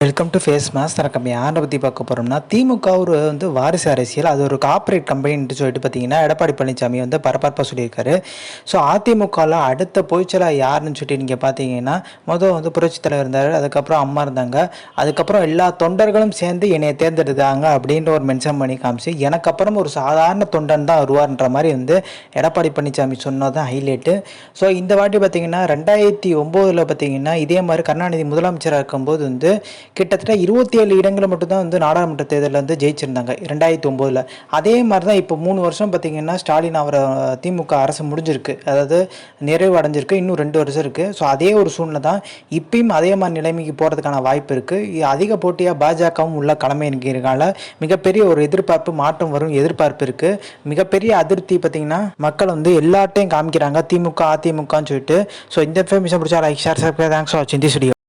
Welcome to face mass தனக்கம் யாரை பற்றி பார்க்க போகிறோம்னா திமுக ஒரு வந்து வாரிசு அரசியல் அது ஒரு கார்ப்பரேட் கம்பெனின்ட்டு சொல்லிட்டு பார்த்தீங்கன்னா எடப்பாடி பழனிசாமி வந்து பரபரப்பாக சொல்லியிருக்காரு. ஸோ அதிமுகவில் அடுத்த பொய்ச்சலாக யாருன்னு சொல்லிட்டு நீங்கள் பார்த்தீங்கன்னா முதல் வந்து புரட்சி தலைவர் இருந்தார் அதுக்கப்புறம் அம்மா இருந்தாங்க. அதுக்கப்புறம் எல்லா தொண்டர்களும் சேர்ந்து என்னை தேர்ந்தெடுத்தாங்க அப்படின்ற ஒரு மென்ஷன் பண்ணி காமிச்சு எனக்கு அப்புறம் ஒரு சாதாரண தொண்டன் தான் வருவார்ன்ற மாதிரி வந்து எடப்பாடி பழனிசாமி சொன்னது தான் ஹைலைட்டு ஸோ இந்த வாட்டி பார்த்தீங்கன்னா ரெண்டாயிரத்தி ஒம்போதில் பார்த்தீங்கன்னா இதே மாதிரி கருணாநிதி முதலமைச்சராக இருக்கும்போது வந்து கிட்டத்தட்ட இருபத்தி ஏழு இடங்களை மட்டும்தான் வந்து நாடாளுமன்ற தேர்தலில் வந்து ஜெயிச்சிருந்தாங்க ரெண்டாயிரத்தி ஒம்போதில் அதே மாதிரி தான் இப்போ மூணு வருஷம் பார்த்தீங்கன்னா ஸ்டாலின் அவரை திமுக அரசு முடிஞ்சிருக்கு. அதாவது நிறைவு அடைஞ்சிருக்கு இன்னும் ரெண்டு வருஷம் இருக்குது ஸோ அதே ஒரு சூழ்நிலை தான் இப்பயும் அதே மாதிரி நிலைமைக்கு போகிறதுக்கான வாய்ப்பு இருக்குது அதிக போட்டியாக பாஜகவும் உள்ள கடமை என்கிறனால மிகப்பெரிய ஒரு எதிர்பார்ப்பு மாற்றம் வரும் எதிர்பார்ப்பு இருக்குது மிகப்பெரிய அதிருப்தி பார்த்தீங்கன்னா மக்கள் வந்து எல்லாட்டையும் காமிக்கிறாங்க திமுக அதிமுகன்னு சொல்லிட்டு. ஸோ இந்த இன்ஃபர்மேஷன் பிடிச்சா like share subscribe thanks for வாட்சிங் திஸ் வீடியோ